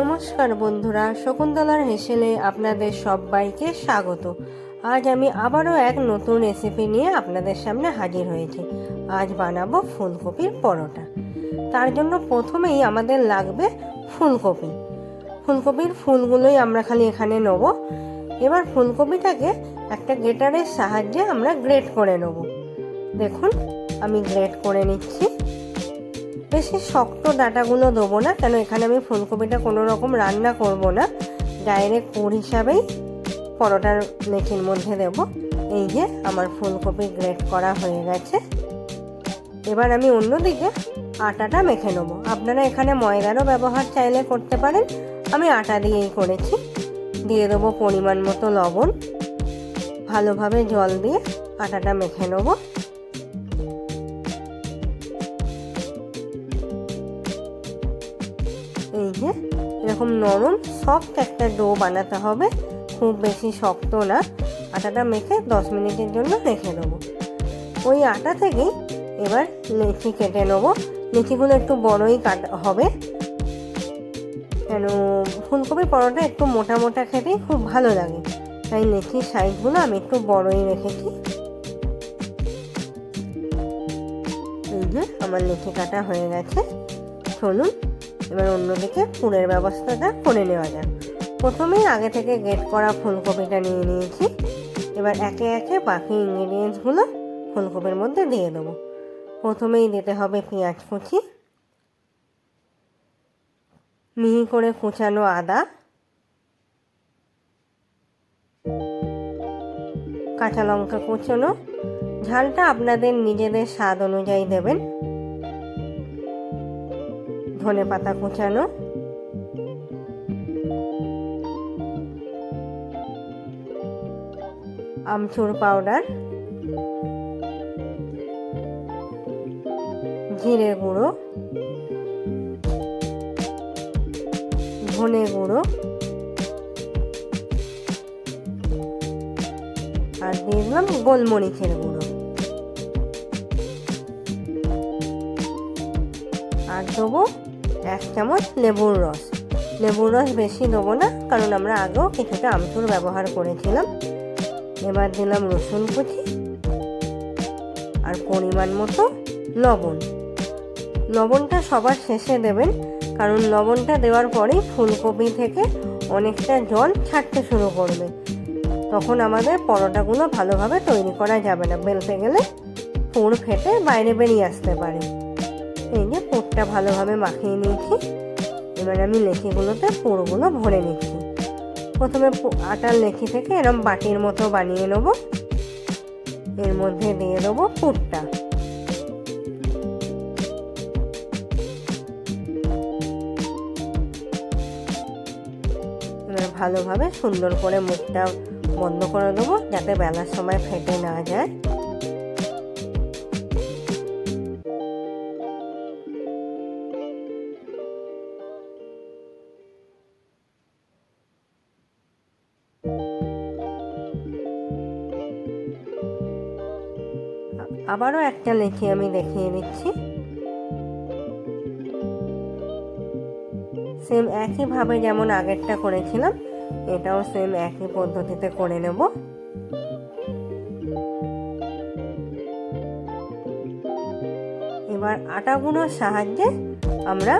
নমস্কার বন্ধুরা, শকুন্তলার হেসেলে আপনাদের সবাইকে স্বাগত। আজ আমি আবারও এক নতুন রেসিপি নিয়ে আপনাদের সামনে হাজির হয়েছি। আজ বানাবো ফুলকপির পরোটা। তার জন্য প্রথমেই আমাদের লাগবে ফুলকপি। ফুলকপির ফুলগুলোই আমরা খালি এখানে নেব। এবার ফুলকপিটাকে একটা গ্রেটারের সাহায্যে আমরা গ্রেট করে নেব। দেখুন, আমি গ্রেট করে নিচ্ছি। বেশি শক্ত ডাটাগুলো দেবো না, কেন এখানে আমি ফুলকপিটা কোনো রকম রান্না করব না। ডাইরেক্ট পুর হিসাবেই পরোটার লেচির মধ্যে দেব। এই যে আমার ফুলকপি গ্রেট করা হয়ে গেছে। এবার আমি অন্যদিকে আটাটা মেখে নেব। আপনারা এখানে ময়দারও ব্যবহার চাইলে করতে পারেন। আমি আটা দিয়েই করেছি। দিয়ে দেবো পরিমাণ মতো লবণ। ভালোভাবে জল দিয়ে আটাটা মেখে নেব। এই যে, এরকম নরম সফট একটা ডো বানাতে হবে। খুব বেশি শক্ত না। আটাটা মেখে দশ মিনিটের জন্য রেখে দেবো ওই আটা থেকেই এবার লেচি কেটে নেব। লেচিগুলো একটু বড়ই কাটা হবে। কেন, ফুলকপির পরোটা একটু মোটা মোটা খেতেই খুব ভালো লাগে। তাই লেচির সাইজগুলো আমি একটু বড়ই রেখেছি। এই যে, আমার লেচি কাটা হয়ে গেছে। চলুন এবার অন্যদিকে পুরের ব্যবস্থাটা করে নেওয়া যাক। প্রথমেই আগে থেকে গেট করা ফুলকপিটা নিয়ে নিয়েছি। এবার একে একে বাকি ইনগ্রিডিয়েন্টসগুলো ফুলকপির মধ্যে দিয়ে দেবো। প্রথমেই দিতে হবে পেঁয়াজ কুচি। মিহি করে কুচানো আদা। কাঁচা লঙ্কা কুচোনো। ঝালটা আপনাদের নিজেদের স্বাদ অনুযায়ী দেবেন। ধনে পাতা কুচানো। আমচুর পাউডার। জিরে গুঁড়ো। ধনে গুঁড়ো। আর দিয়ে দিলাম গোলমরিচের গুঁড়ো। আর দেবো এক চামচ লেবুর রস। লেবুর রস বেশি দেবো না, কারণ আমরা আগেও কিছুটা আমচুর ব্যবহার করেছিলাম। এবার দিলাম রসুন কুচি আর পরিমাণ মতো লবণ। লবণটা সবার শেষে দেবেন, কারণ লবণটা দেওয়ার পরেই ফুলকপি থেকে অনেকটা জল ছাড়তে শুরু করবে। তখন আমাদের পরোটাগুলো ভালোভাবে তৈরি করা যাবে না, বেলতে গেলে পুর ফেটে বাইরে বেরিয়ে আসতে পারে। এই যে পুরটা ভালোভাবে মাখিয়ে নিয়েছি। এবার আমি লেচিগুলোতে পুরগুলো ভরে নিচ্ছি। প্রথমে আটার লেচি থেকে এরম বাটির মতো বানিয়ে নেব। এর মধ্যে দিয়ে দেবো পুরটা। এবার ভালোভাবে সুন্দর করে মুখটা বন্ধ করে দেবো যাতে বেলার সময় ফেটে না যায়। আবারও একটা লেখি আমি দেখিয়ে দিচ্ছি। সেম একইভাবে যেমন আগেরটা করেছিলাম, এটাও সেম একই পদ্ধতিতে করে নেব। এবার আটাগুলোর সাহায্যে আমরা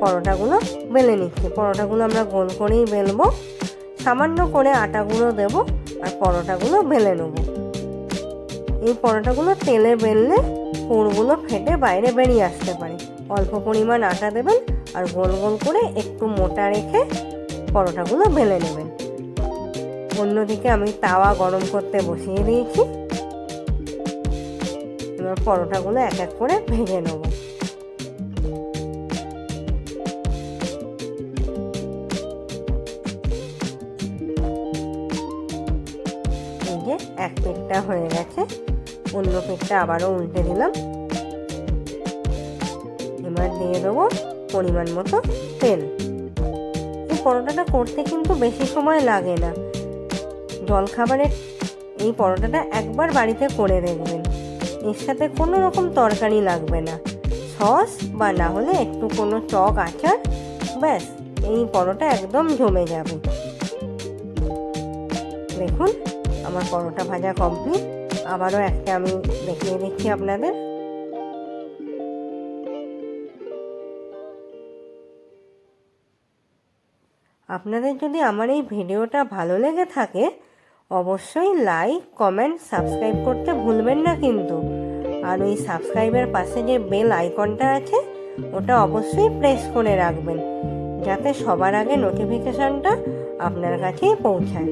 পরোটাগুলো বেলে নিচ্ছি। পরোটাগুলো আমরা গোল করেই বেলবো। সামান্য করে আটাগুলো দেব আর পরোটাগুলো বেলে নেব। এই পরোটাগুলো তেলে বেললে পুরগুলো ফেটে বাইরে বেরিয়ে আসতে পারে। অল্প পরিমাণ আটা দেবেন আর গোল গোল করে একটু মোটা রেখে পরোটাগুলো বেলে নেবেন। অন্যদিকে আমি তাওয়া গরম করতে বসিয়ে দিয়েছি। এবার পরোটাগুলো এক এক করে ভেজে নেব। এক পিঠটা হয়ে গেছে। অন্য পিঠটা আবারও উল্টে দিলাম এবার দিয়ে দেবো পরিমাণ মতো তেল। এই পরোটাটা করতে কিন্তু বেশি সময় লাগে না। জলখাবারের এই পরোটাটা একবার বাড়িতে করে দেখবেন। এর সাথে কোনো রকম তরকারি লাগবে না। সস বা না হলে একটু কোনো টক আচার, ব্যাস, এই পরোটা একদম জমে যাবে। দেখুন, আমার পরোটা ভাজা কমপ্লিট আবারও একটা আমি দেখিয়ে দিচ্ছি আপনাদের। আপনাদের যদি আমার এই ভিডিওটা ভালো লেগে থাকে, অবশ্যই লাইক কমেন্ট সাবস্ক্রাইব করতে ভুলবেন না কিন্তু। আর ওই সাবস্ক্রাইবের পাশে যে বেল আইকনটা আছে, ওটা অবশ্যই প্রেস করে রাখবেন, যাতে সবার আগে নোটিফিকেশানটা আপনার কাছেই পৌঁছায়।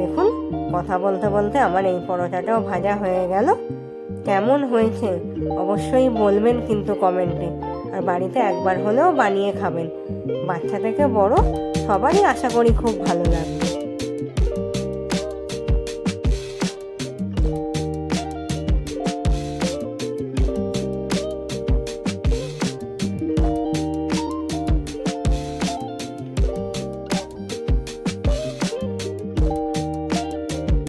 দেখুন কথা বলতে বলতে আমার এই পরোটাটাও ভাজা হয়ে গেল। কেমন হয়েছে? অবশ্যই বলবেন কিন্তু কমেন্টে। আর বাড়িতে একবার হলেও বানিয়ে খাবেন। বাচ্চা থেকে বড় সবারই আশা করি খুব ভালো লাগবে।